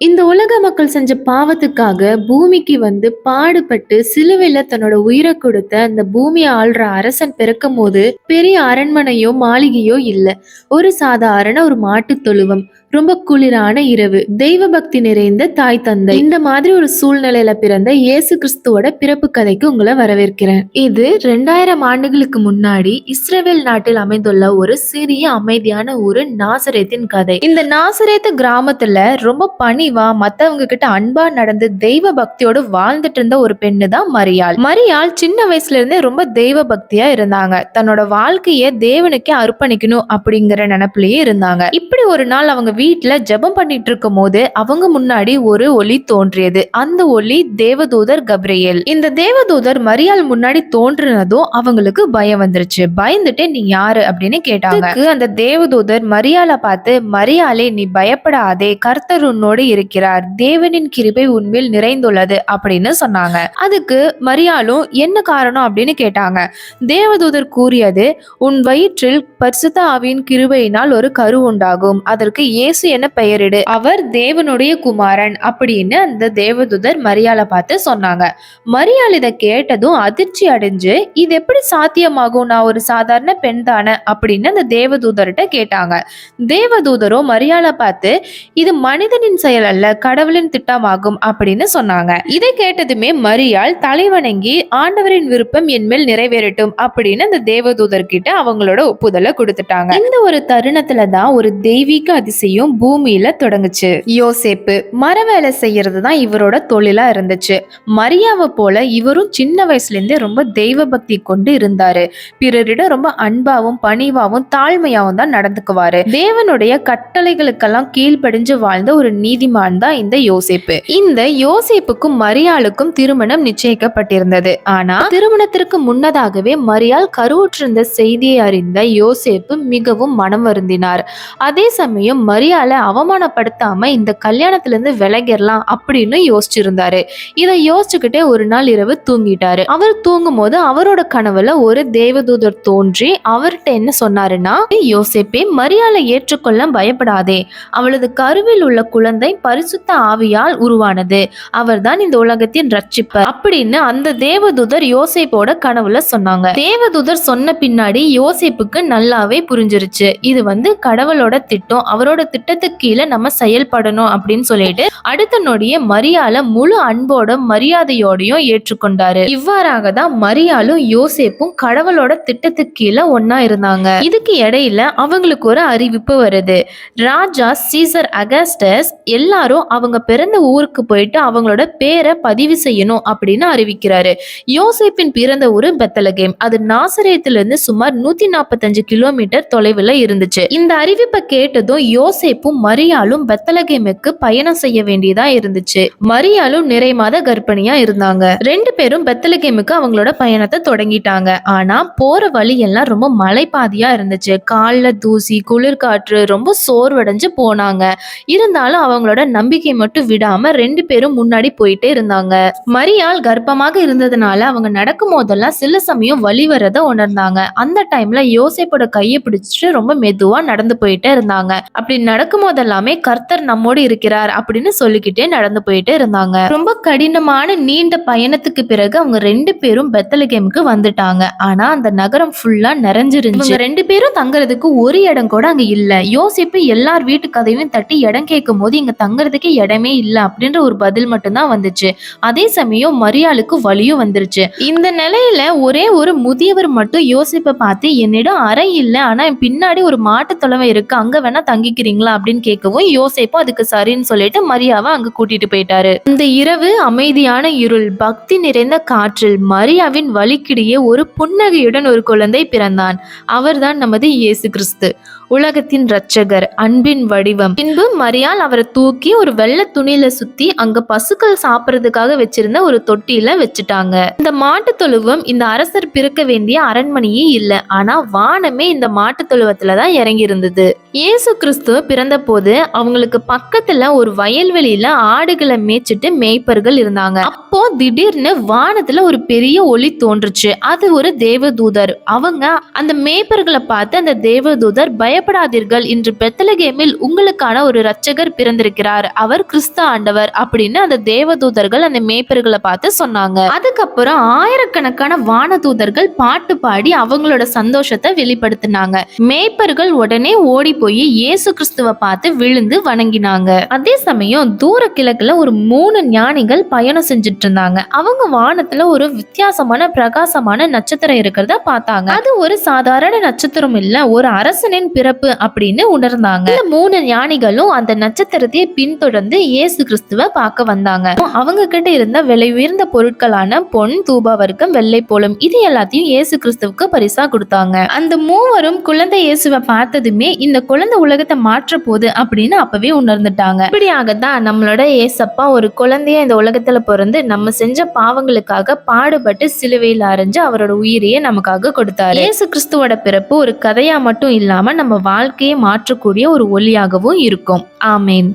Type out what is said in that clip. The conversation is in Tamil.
இந்த உலக மக்கள் செஞ்ச பாவத்துக்காக பூமிக்கு வந்து பாடுபட்டு சிலுவையில தன்னோட உயிரை கொடுத்த அந்த பூமியை ஆள்ற அரசன் பிறக்கும் போது பெரிய அரண்மனையோ மாளிகையோ இல்ல. ஒரு சாதாரண ஒரு மாட்டு தொழுவம் ரொம்ப குளிரான இரவு தெய்வ பக்தி நிறைந்த தாய் தந்தை. இந்த மாதிரி ஒரு சூழ்நிலையில பிறந்த இயேசு கிறிஸ்துவோட பிறப்பு கதைக்கு உங்களை வரவேற்கிறேன். இது ரெண்டாயிரம் ஆண்டுகளுக்கு முன்னாடி இஸ்ரேல் நாட்டில் அமைந்துள்ள ஒரு சிறிய அமைதியான ஒரு நாசரேத்தின் கதை. இந்த நாசரேத்து கிராமத்துல ரொம்ப பனி பணிவா மத்தவங்க கிட்ட அன்பா நடந்து தெய்வ பக்தியோடு வாழ்ந்துட்டு இருந்த ஒரு பெண்ணு தான் மரியாள். மரியாள் சின்ன வயசுல இருந்தே ரொம்ப தெய்வ பக்தியா இருந்தாங்க. தன்னோட வாழ்க்கைய தேவனுக்கே அர்ப்பணிக்கணும் அப்படிங்கிற நினைப்புலயே இருந்தாங்க. இப்படி ஒரு நாள் அவங்க வீட்டுல ஜெபம் பண்ணிட்டு இருக்கும் போது அவங்க முன்னாடி ஒரு ஒளி தோன்றியது. அந்த ஒளி தேவதூதர் கப்ரியல். இந்த தேவதூதர் மரியாள் முன்னாடி தோன்றினதும் அவங்களுக்கு பயம் வந்துருச்சு. பயந்துட்டு நீ யாரு? அப்படின்னு கேட்டாங்க. அந்த தேவதூதர் மரியாளை பார்த்து மரியாளே நீ பயப்படாதே. கர்த்தர் உன்னோடு இருக்கிறார் தேவனின் கிருபை உன்மேல் நிறைந்துள்ளது அப்படின்னு சொன்னாங்க. அதுக்கு மரியாலும் என்ன காரணம்? அப்படின்னு கேட்டாங்க. தேவதூதர் கூறியது உன் வயிற்றில் பரிசுத்த ஆவியின் கிருபையினால் ஒரு கரு உண்டாகும். அதற்கு இயேசு என பெயரிடு. அவர் தேவனுடைய குமாரன். அப்படின்னு அந்த தேவதூதர் மரியால பார்த்து சொன்னாங்க. மரியால் இதை கேட்டதும் அதிர்ச்சி அடைஞ்சு இது எப்படி சாத்தியமாகும்? நான் ஒரு சாதாரண பெண் தானே? அப்படின்னு அந்த தேவதூதர்கிட்ட கேட்டாங்க. தேவதூதரோ மரியால பார்த்து இது மனிதனின் செயல் அல்ல கடவுளின் திட்டமாகும் அப்படின்னு சொன்னாங்க. இதை கேட்டதுமே மரியாள் தலைவணங்கி ஆண்டவரின் விருப்பம் என்மேல் நிறைவேறட்டும் அப்படின்னு அந்த தேவதூதர் கிட்ட அவங்களோட ஒப்புதலை கொடுத்துட்டாங்க. இந்த ஒரு தருணத்துல தான் ஒரு தெய்வீக அதிசயம் பூமியில தொடங்குச்சு. யோசேப்பு மர வேலை செய்யறது தான் இவரோட தொழிலா இருந்துச்சு. மரியாவை போல இவரும் சின்ன வயசுல இருந்தே ரொம்ப தெய்வ பக்தி கொண்டு இருந்தாரு. பிறரிடம் ரொம்ப அன்பாவும் பணிவாவும் தாழ்மையாவும் தான் நடந்துக்குவாரு. தேவனுடைய கட்டளைகளுக்கெல்லாம் கீழ்ப்படிஞ்சு வாழ்ந்த ஒரு நீதிமான் தான் இந்த யோசிப்பு. இந்த யோசிப்புக்கும் மரியாளுக்கும் திருமணம் நிச்சயிக்கப்பட்டிருந்தது. ஆனா திருமணத்திற்கு முன்னதாகவே மரியாள் கருவுற்றிருந்த செய்தியை அறிந்த யோசேப்பு மிகவும் மனம் வருந்தினார். அதே சமயம் மரியாலை அவமானப்படுத்தாம இந்த கல்யாணத்துல இருந்து விலகிடலாம் அப்படின்னு யோசிச்சிருந்தாரு. இதை யோசிச்சுக்கிட்டே ஒரு நாள் இரவு தூங்கிட்டாரு. அவர் தூங்கும் போது அவரோட கனவுல ஒரு தேவதூதர் தோன்றி அவர்கிட்ட என்ன சொன்னாருன்னா யோசேப்பே மரியாலை ஏற்றுக்கொள்ள பயப்படாதே. அவளது கருவில் உள்ள குழந்தை பரிசுத்த ஆவியால் உருவானது. அவர்தான் இந்த உலகத்தின் ரட்சிப்பர் அப்படின்னு அந்த தேவதூதர் யோசேப்போட கனவுல சொன்னாங்க. தேவதூதர் சொன்ன பின்னாடி யோசேப்புக்கு நல்லாவே புரிஞ்சிருச்சு. இது வந்து கடவுளோட திட்டம். அவரோட திட்டத்துக்கு கீழே நம்ம செயல்படணும் அப்படின்னு சொல்லிட்டு அடுத்த நொடிய மரியாள முழு அன்போட மரியாதையோடையும் ஏற்றுக்கொண்டாரு. இவ்வாறாக தான் மரியாளும் யோசேப்பும் கடவுளோட திட்டத்துக்கு கீழே ஒன்னா இருந்தாங்க. இதுக்கு இடையில அவங்களுக்கு ஒரு அறிவிப்பு வருது. ராஜா சீசர் அகஸ்டஸ் எல்லாரும் அவங்க பிறந்த ஊருக்கு போயிட்டு அவங்களோட பேரை பதிவு செய்யணும் அப்படின்னு அறிவிக்கிறாரு. யோசேப்பின் பிறந்த ஊரு பெத்தலகேம். அது நாசரேத்திலிருந்து சுமார் நூத்தி நாற்பத்தஞ்சு கிலோமீட்டர் தொலைவில் இருந்துச்சு. இந்த அறிவிப்பை கேட்டதும் யோசேப்பும் மரியாளும் பெத்தலகேமுக்கு பயணம் செய்ய வேண்டியதா இருந்துச்சு. மரியாளும் நிறை மாத கர்ப்பிணியா இருந்தாங்க. ரெண்டு பேரும் பெத்தலகேமுக்கு அவங்களோட பயணத்தை தொடங்கிட்டாங்க. ஆனா போற வழி எல்லாம் ரொம்ப மலைப்பாதியா இருந்துச்சு. காலில் தூசி குளிர்காற்று ரொம்ப சோர்வடைஞ்சு போனாங்க. இருந்தாலும் அவங்களோட நம்பிக்கை மட்டும் விடாம ரெண்டு பேரும் முன்னாடி போயிட்டே இருந்தாங்க. மரியாள் கர்ப்பமாக இருந்ததுனால அவங்க நடக்கும் போதெல்லாம் சில சமயம் வழி வரத உணர்ந்தாங்க. அந்த டைம்ல யோசிப்போட கையை பிடிச்சிட்டு ரொம்ப மெதுவா நடந்து போயிட்டே இருந்தாங்க. அப்படி நடக்கும் போதெல்லாமே கர்த்தர் நம்மோடு இருக்கிறார் அப்படின்னு சொல்லிக்கிட்டே நடந்து போயிட்டே இருந்தாங்க. ரொம்ப கடினமான நீண்ட பயணத்துக்கு பிறகு அவங்க ரெண்டு பேரும் பெத்தலகேமுக்கு வந்துட்டாங்க. ஆனா அந்த நகரம் ஃபுல்லா நிறைஞ்சிருந்துச்சு. ரெண்டு பேரும் தங்குறதுக்கு ஒரு இடம் கூட அங்க இல்ல. யோசிப்பு எல்லார் வீட்டு கதையும் தட்டி இடம் கேட்கும் போது இங்க தங்குறதுக்கு இடமே இல்ல அப்படின்ற ஒரு பதில் மட்டும்தான் வந்துச்சு. அதே சமயம் மரியாளுக்கு வலியும் வந்துருச்சு. இந்த நிலையில ஒரே ஒரு முதியவர் மட்டும் யோசிப்பை பார்த்து என்னிடம் அறை இல்ல ஆனா பின்னாடி ஒரு மாட்டு தொலைவை இருக்கு அங்க வேணா தங்கிக்கிறீங்களா? அப்படின்னு கேட்கவும் யோசிப்போ அதுக்கு சரின்னு சொல்லிட்டு மரியாவை அங்க கூட்டிட்டு போயிட்டாரு. இந்த இரவு அமைதியான இருள் பக்தி நிறைந்த காற்றில் மரியாவின் வலிக்கிடையே ஒரு புன்னகையுடன் ஒரு குழந்தை பிறந்தான். அவர்தான் நமது இயேசு கிறிஸ்து. உலகத்தின் ரட்சகர் அன்பின் வடிவம். பின்பு மரியால் அவரை தூக்கி ஒரு வெள்ளை துணியில சுத்தி அங்க பசுக்கள் சாப்பிடறதுக்காக வச்சிருந்த ஒரு தொட்டியில வச்சுட்டாங்க. இந்த மாட்டு தொழுவம் இந்த அரசர் பிறக்க வேண்டிய அரண்மனையே இல்ல. ஆனா வானமே இந்த மாட்டு தொழுவத்துல தான் இறங்கி இருந்தது இயேசு கிறிஸ்து பிறந்த போது அவங்களுக்கு பக்கத்துல ஒரு வயல்வெளியில ஆடுகளை மேய்ச்சிட்டு மேய்ப்பர்கள் இருந்தாங்க. அப்போ திடீர்னு வானத்துல ஒரு பெரிய ஒளி தோன்றுச்சு. அது ஒரு தேவதூதர். அவங்க அந்த மேய்ப்பர்களை பார்த்து அந்த தேவதூதர் பய பயப்படாதீர்கள் இன்று பெத்தலகேமில் உங்களுக்கான ஒரு ரட்சகர் பிறந்திருக்கிறார். அவர் கிறிஸ்த ஆண்டவர் அப்படின்னு அந்த தேவதூதர்கள் அந்த மேய்ப்பர்களை பார்த்து சொன்னாங்க. அதுக்கப்புறம் ஆயிரக்கணக்கான வானதூதர்கள் பாட்டு பாடி அவங்களோட சந்தோஷத்தை வெளிப்படுத்தினாங்க. மேய்ப்பர்கள் உடனே ஓடி போய் இயேசு கிறிஸ்துவ பார்த்து விழுந்து வணங்கினாங்க. அதே சமயம் தூர கிழக்குல ஒரு மூணு ஞானிகள் பயணம் செஞ்சுட்டு இருந்தாங்க. அவங்க வானத்துல ஒரு வித்தியாசமான பிரகாசமான நட்சத்திரம் இருக்கிறத பார்த்தாங்க. அது ஒரு சாதாரண நட்சத்திரம் இல்ல ஒரு அரசனின் பிறப்பு அப்படின்னு உணர்ந்தாங்க. மூணு ஞானிகளும் அந்த நட்சத்திரத்தை பின்தொடர்ந்து இயேசு கிறிஸ்துவ பார்க்க வந்தாங்க. அவங்க கிட்ட இருந்த விலை உயர்ந்த பொருட்களான பொன் தூபாவர்க்கம் வெள்ளை போலும் இது எல்லாத்தையும் இயேசு கிறிஸ்துவுக்கு பரிசா கொடுத்தாங்க. அந்த மூவரும் குழந்தை இயேசுவை பார்த்ததுமே இந்த குழந்தை உலகத்தை மாற்ற போகுது அப்படின்னு அப்பவே உணர்ந்துட்டாங்க. இப்படியாக தான் நம்மளோட ஏசப்பா ஒரு குழந்தைய இந்த உலகத்துல பிறந்து நம்ம செஞ்ச பாவங்களுக்காக பாடுபட்டு சிலுவையில் அரைஞ்சு அவரோட உயிரையே நமக்காக கொடுத்தாரு. இயேசு கிறிஸ்துவோட பிறப்பு ஒரு கதையா மட்டும் இல்லாம நம்ம வாழ்க்கையை மாற்றக்கூடிய ஒரு ஒளியாகவும் இருக்கும். ஆமேன்.